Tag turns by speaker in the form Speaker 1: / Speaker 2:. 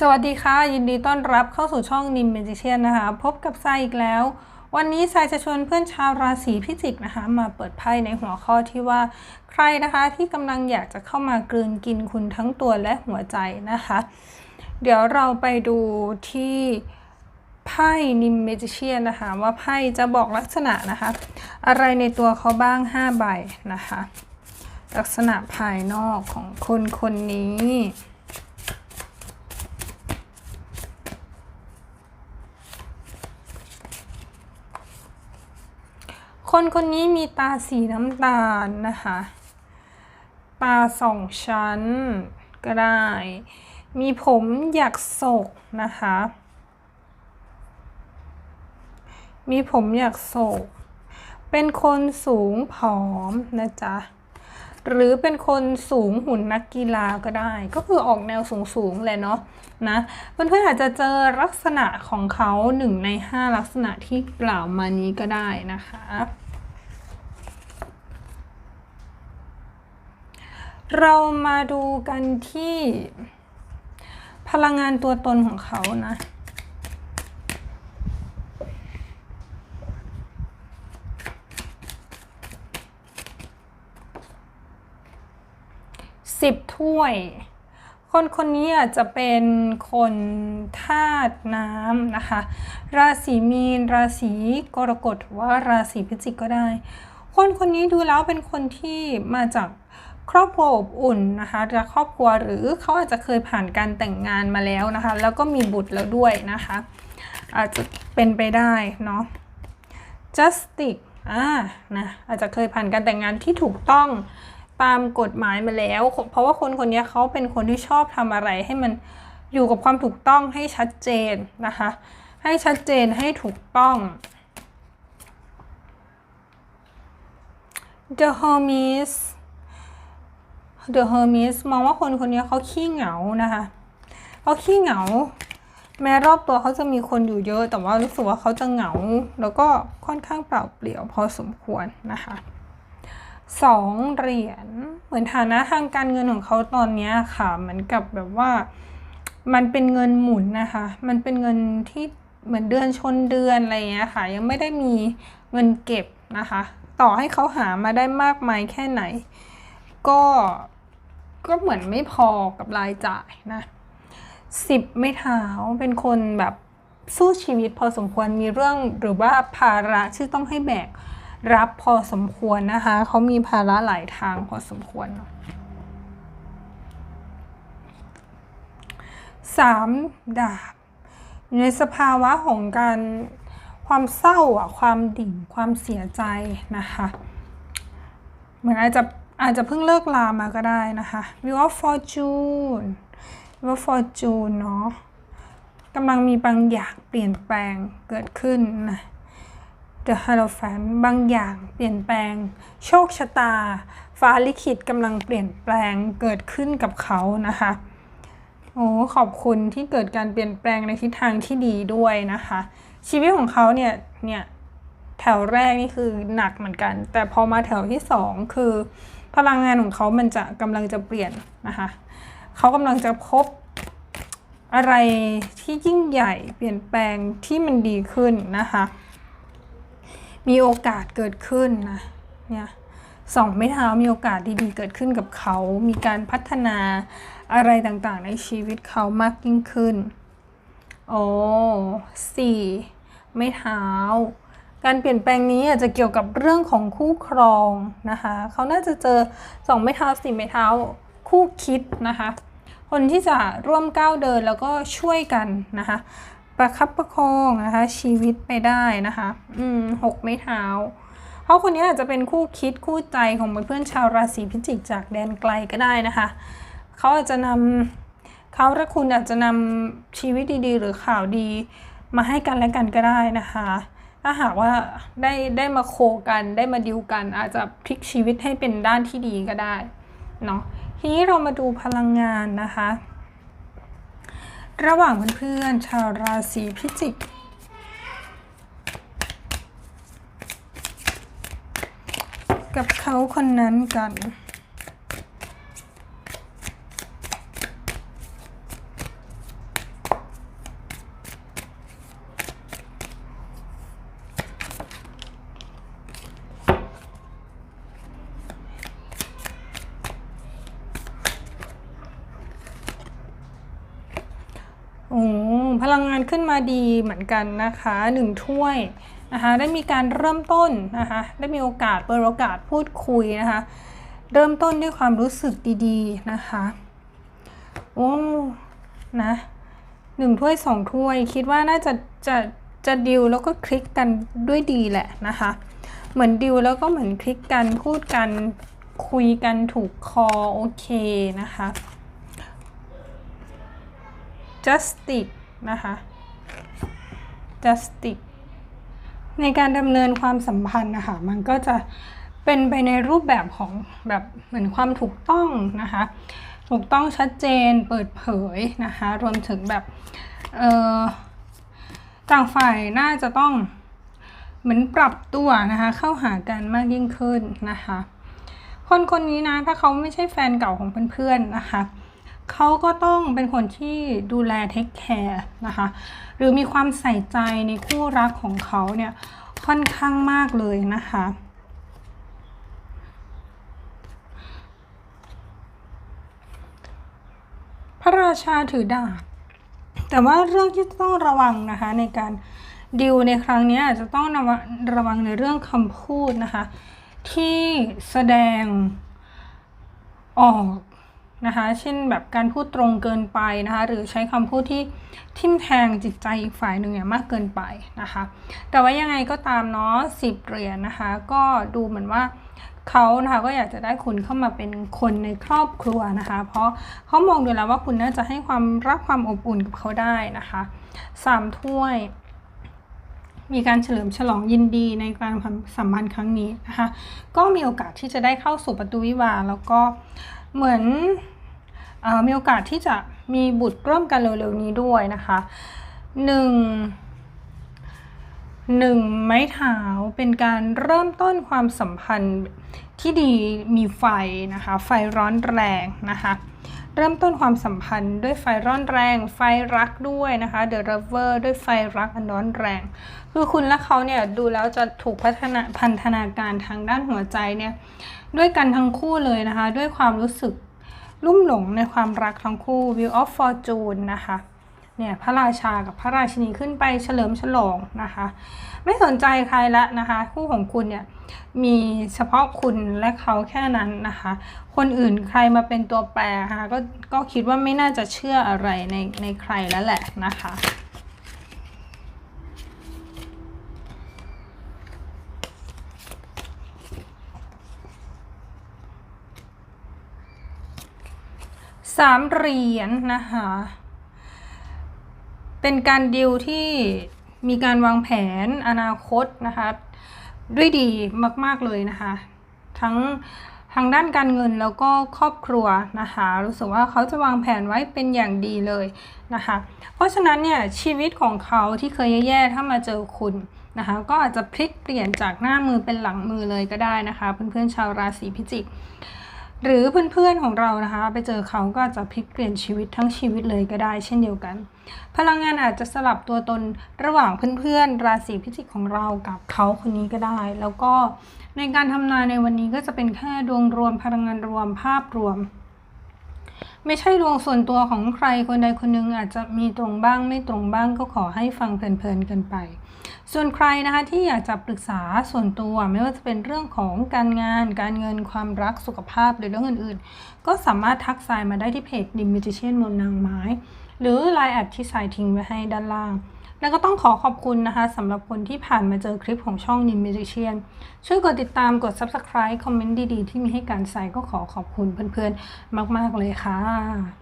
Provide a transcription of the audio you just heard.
Speaker 1: สวัสดีค่ะ ยินดีต้อนรับเข้าสู่ช่องนิมเมจิเชียนนะคะ พบกับทรายอีกแล้ว วันนี้ทรายจะชวนเพื่อนชาวราศีพิจิกนะคะ มาเปิดไพ่ในหัวข้อที่ว่า ใครนะคะที่กำลังอยากจะเข้ามากลืนกินคุณทั้งตัวและหัวใจนะคะ เดี๋ยวเราไปดูที่ไพ่นิมเมจิเชียนนะคะ ว่าไพ่จะบอกลักษณะนะคะ อะไรในตัวเขาบ้าง 5 ใบนะคะ ลักษณะภายนอกของคนคนนี้ คนคนนี้มีตาสีน้ำตาลนะคะ ตาสองชั้นก็ได้ มีผมหยักโศกนะคะ มีผมหยักโศก เป็นคนสูงผอมนะจ๊ะ หรือเป็นคนสูงหุ่นนักกีฬาก็ได้ ก็คือออกแนวสูงๆเลยเนาะนะเพื่อนๆอาจจะเจอลักษณะของเขาหนึ่งในห้าลักษณะที่กล่าวมานี้ก็ได้นะคะ เรามาดูกันที่พลังงานตัวตนของเขานะ สิบถ้วย คนคนนี้อาจจะเป็นคนธาตุน้ำนะคะ ราศีมีน ราศีกรกฎหรือว่าราศีพิจิกก็ได้ คนคนนี้ดูแล้วเป็นคนที่มาจาก ครอบครัวอบอุ่นนะคะจากครอบครัวหรือเขาอาจจะเคยผ่านการแต่งงานมาแล้วนะคะ แล้วก็มีบุตรแล้วด้วยนะคะ อาจจะเป็นไปได้เนาะ justice อ่านะอาจจะเคยผ่านการแต่งงานที่ถูกต้องตามกฎหมายมาแล้ว เพราะว่าคนคนนี้เขาเป็นคนที่ชอบทำอะไรให้มันอยู่กับความถูกต้องให้ชัดเจนนะคะ ให้ชัดเจนให้ถูกต้อง The Hermes The Hermes มองว่าคนคนนี้เขาขี้เหงานะคะเขาขี้เหงา แม้รอบตัวเขาจะมีคนอยู่เยอะ แต่ว่ารู้สึกว่าเขาจะเหงา แล้วก็ค่อนข้างเปล่าเปลี่ยวพอสมควรนะคะสองเหรียญเหมือนฐานะทางการเงินของเขาตอนนี้ค่ะเหมือนกับแบบว่ามันเป็นเงินหมุนนะคะ มันเป็นเงินที่เหมือนเดือนชนเดือนอะไรอย่างเงี้ยค่ะ ยังไม่ได้มีเงินเก็บนะคะ ต่อให้เขาหามาได้มากมายแค่ไหน ก็ ก็เหมือนไม่พอกับรายจ่ายนะสิบไม่เท้าเป็นคนแบบสู้ชีวิตพอสมควรมีเรื่องหรือว่าภาระที่ต้องให้แบกรับพอสมควรนะคะเขามีภาระหลายทางพอสมควรสามดาบในสภาวะของการความเศร้าอะความดิ่งความเสียใจนะคะเหมือนอาจจะ อาจจะเพิ่งเลิกลามาก็ได้นะคะ View of Fortune View of Fortune เนาะกำลังมีบางอย่างเปลี่ยนแปลงเกิดขึ้นนะ The Hierophant บางอย่างเปลี่ยนแปลง โชคชะตา ฟ้าลิขิตกำลังเปลี่ยนแปลงเกิดขึ้นกับเขานะคะโอ้ขอบคุณที่เกิดการเปลี่ยนแปลงในทิศทางที่ดีด้วยนะคะ ชีวิตของเขาเนี่ยเนี่ยแถวแรกนี่คือหนักเหมือนกัน แต่พอมาแถวที่สองคือ พลังงานของเขามันจะกำลังจะเปลี่ยนนะคะเขากำลังจะพบอะไรที่ยิ่งใหญ่เปลี่ยนแปลงที่มันดีขึ้นนะคะ มีโอกาสเกิดขึ้นนะเนี่ยสองไม่เท้ามีโอกาสดีๆเกิดขึ้นกับเขา มีการพัฒนาอะไรต่างๆ ในชีวิตเขามากยิ่งขึ้น โอ้สี่ไม่เท้า การเปลี่ยนแปลงนี้อาจจะเกี่ยวกับเรื่องของคู่ครองนะคะเขาน่าจะเจอสองไม้เท้าสี่ไม้เท้าคู่คิดนะคะ คนที่จะร่วมก้าวเดินแล้วก็ช่วยกันนะคะประคับประคองนะคะชีวิตไปได้นะคะอืมหกไม้เท้าเขาคนนี้อาจจะเป็นคู่คิดคู่ใจของเพื่อนชาวราศีพิจิกจากแดนไกลก็ได้นะคะเขาอาจจะนำเขาและคุณอาจจะนำชีวิตดีๆ หรือข่าวดีมาให้กันและกันก็ได้นะคะ ถ้าหากว่าได้ได้มาโคกันได้มาดิวกัน อาจจะพลิกชีวิตให้เป็นด้านที่ดีก็ได้เนาะทีนี้เรามาดูพลังงานนะคะ ระหว่างเพื่อนๆชาวราศีพิจิกกับเขาคนนั้นกัน พลังงานขึ้นมาดีเหมือนกันนะคะหนึ่งถ้วยนะคะได้มีการเริ่มต้นนะคะได้มีโอกาสเปิดโอกาสพูดคุยนะคะ เริ่มต้นด้วยความรู้สึกดีๆนะคะโอ้นะหนึ่งถ้วยสองถ้วย คิดว่าน่าจะจะจะดิวแล้วก็คลิกกันด้วยดีแหละนะคะ เหมือนดิวแล้วก็เหมือนคลิกกันพูดกันคุยกันถูกคอโอเคนะคะ justice นะคะ justice ในการดำเนินความสัมพันธ์นะคะมันก็จะเป็นไปในรูปแบบของแบบเหมือนความถูกต้องนะคะ ถูกต้องชัดเจนเปิดเผยนะคะ รวมถึงแบบเออต่างฝ่ายน่าจะต้องเหมือนปรับตัวนะคะ เข้าหากันมากยิ่งขึ้นนะคะ คนคนนี้นะถ้าเขาไม่ใช่แฟนเก่าของเพื่อนๆนะคะ เขาก็ต้องเป็นคนที่ดูแลเทคแคร์นะคะ หรือมีความใส่ใจในคู่รักของเขาเนี่ยค่อนข้างมากเลยนะคะพระราชาถือดาบแต่ว่าเรื่องที่ต้องระวังนะคะในการดิวในครั้งนี้อาจจะต้องระวังระวังในเรื่องคำพูดนะคะ ที่แสดงออก นะคะ เช่นแบบการพูดตรงเกินไปนะคะ หรือใช้คำพูดที่ทิ่มแทงจิตใจอีกฝ่ายหนึ่งเนี่ยมากเกินไปนะคะ แต่ว่ายังไงก็ตามเนาะสิบเหรียญนะคะ ก็ดูเหมือนว่าเขานะคะก็อยากจะได้คุณเข้ามาเป็นคนในครอบครัวนะคะ เพราะเขามองดูแล้วว่าคุณน่าจะให้ความรักความอบอุ่นกับเขาได้นะคะสามถ้วย มีการเฉลิมฉลองยินดีในการสัมพันธ์ครั้งนี้นะคะ ก็มีโอกาสที่จะได้เข้าสู่ประตูวิวาแล้วก็เหมือน มีโอกาสที่จะมีบุตรร่วมกันเร็วๆนี้ด้วยนะคะหนึ่งหนึ่งไม้เท้าเป็นการเริ่มต้นความสัมพันธ์ที่ดีมีไฟนะคะ ไฟร้อนแรงนะคะ เริ่มต้นความสัมพันธ์ด้วยไฟร้อนแรง ไฟรักด้วยนะคะ The Lover ด้วยไฟรักอันร้อนแรง คือคุณและเขาเนี่ยดูแล้วจะถูกพัฒนาพันธนาการทางด้านหัวใจเนี่ยด้วยกันทั้งคู่เลยนะคะ ด้วยความรู้สึก ลุ่มหลงในความรักทั้งคู่ Wheel of Fortune นะคะเนี่ยพระราชากับพระราชินีขึ้นไปเฉลิมฉลองนะคะ ไม่สนใจใครละนะคะ คู่ของคุณเนี่ยมีเฉพาะคุณและเขาแค่นั้นนะคะ คนอื่นใครมาเป็นตัวแปรนะคะก็ก็คิดว่าไม่น่าจะเชื่ออะไรในในใครแล้วแหละนะคะ สามเหรียญนะคะ เป็นการดิวที่มีการวางแผนอนาคตนะคะ ด้วยดีมากๆเลยนะคะ ทั้งทางด้านการเงินแล้วก็ครอบครัวนะคะ รู้สึกว่าเขาจะวางแผนไว้เป็นอย่างดีเลยนะคะ เพราะฉะนั้นเนี่ยชีวิตของเขาที่เคยแย่ๆถ้ามาเจอคุณนะคะ ก็อาจจะพลิกเปลี่ยนจากหน้ามือเป็นหลังมือเลยก็ได้นะคะ เพื่อนๆชาวราศีพิจิก หรือเพื่อนๆของเรานะคะ ไปเจอเขาก็จจะพลิกเปลี่ยนชีวิตทั้งชีวิตเลยก็ได้ เช่นเดียวกัน พลังงานอาจจะสลับตัวตนระหว่างเพื่อนๆ ราศีพิจิกของเรากับเขาคนนี้ก็ได้ แล้วก็ในการทำนายในวันนี้ก็จะเป็นแค่ดวงรวมพลังงานรวมภาพรวม ไม่ใช่ดวงส่วนตัวของใครคนใดคนหนึ่งอาจจะมีตรงบ้างไม่ตรงบ้างก็ขอให้ฟังเพลินๆกันไป ส่วนใครนะคะที่อยากจะปรึกษาส่วนตัวไม่ว่าจะเป็นเรื่องของการงาน การเงินความรักสุขภาพหรือเรื่องอื่นๆ ก็สามารถทักทายมาได้ที่เพจดิมิจิเชนมนนางไม้ หรือไลน์แอดที่สายทิ้งไว้ให้ด้านล่าง แล้วก็ต้องขอขอบคุณนะคะสำหรับคนที่ผ่านมาเจอคลิปของช่อง Nim Musician ช่วยกดติดตามกด Subscribe คอมเมนต์ดีๆ ที่มีให้การใส่ก็ขอขอบคุณเพื่อนๆ มากๆเลยค่ะ